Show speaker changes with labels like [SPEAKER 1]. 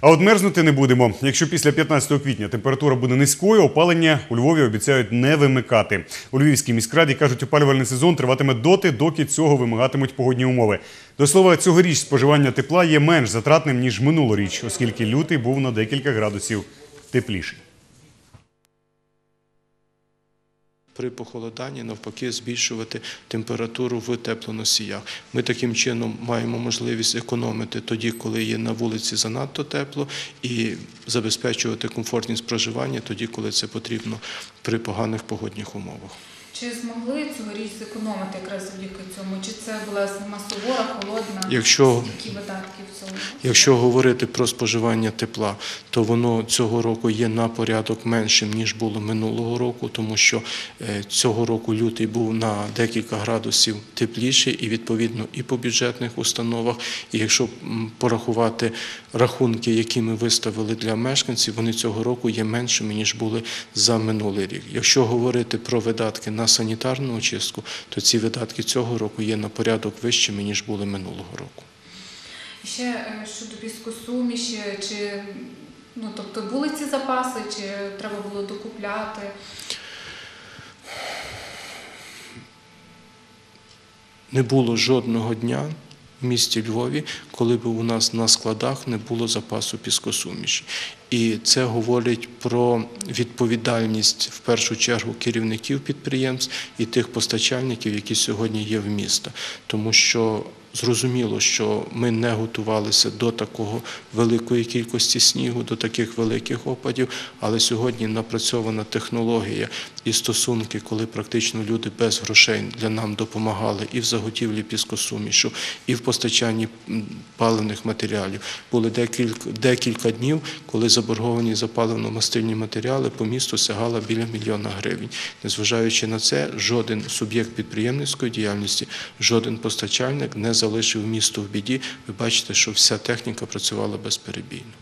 [SPEAKER 1] А от мерзнути не будемо. Якщо після 15 квітня температура буде низькою, опалення у Львові обіцяють не вимикати. У Львівській міськраді кажуть, опалювальний сезон триватиме доти, доки цього вимагатимуть погодні умови. До слова, цьогоріч споживання тепла є менш затратним ніж минулоріч, оскільки лютий був на декілька градусів тепліший.
[SPEAKER 2] При похолоданні навпаки збільшувати температуру в теплоносіях. Ми таким чином маємо можливість економити тоді, коли є на вулиці занадто тепло, і забезпечувати комфортність проживання тоді, коли це потрібно при поганих погодних умовах.
[SPEAKER 3] Чи змогли цьогоріч зекономити якраз завдяки цьому? Чи це була зима сувора, холодна?
[SPEAKER 2] Якщо-
[SPEAKER 3] Які видатки в цьому?
[SPEAKER 2] Якщо говорити про споживання тепла, то воно цього року є на порядок меншим ніж було минулого року, тому що е, цього року лютий був на декілька градусів тепліший, і відповідно і по бюджетних установах. І якщо порахувати рахунки, які ми виставили для мешканців, вони цього року є меншими ніж були за минулий рік. Якщо говорити про видатки на санітарну очистку, то ці видатки цього року є на порядок вищими ніж були минулого року.
[SPEAKER 3] Ще е, щодо піскосуміші, чи ну тобто були ці запаси, чи треба було докупляти?
[SPEAKER 2] Не було жодного дня в місті Львові, коли б у нас на складах не було запасу піскосуміші. І це говорить про відповідальність в першу чергу керівників підприємств і тих постачальників, які сьогодні є в місто. Тому що зрозуміло, що ми не готувалися до такого великої кількості снігу, до таких великих опадів, але сьогодні напрацьована технологія і стосунки, коли практично люди без грошей для нам допомагали і в заготівлі піскосумішу, і в постачанні паливних матеріалів. Були декілька, декілька днів, коли заборгованість за паливно-мастильні матеріали по місту сягала біля мільйона гривень. Незважаючи на це, жоден суб'єкт підприємницької діяльності, жоден постачальник не залишив місто в біді. Ви бачите, що вся техніка працювала безперебійно.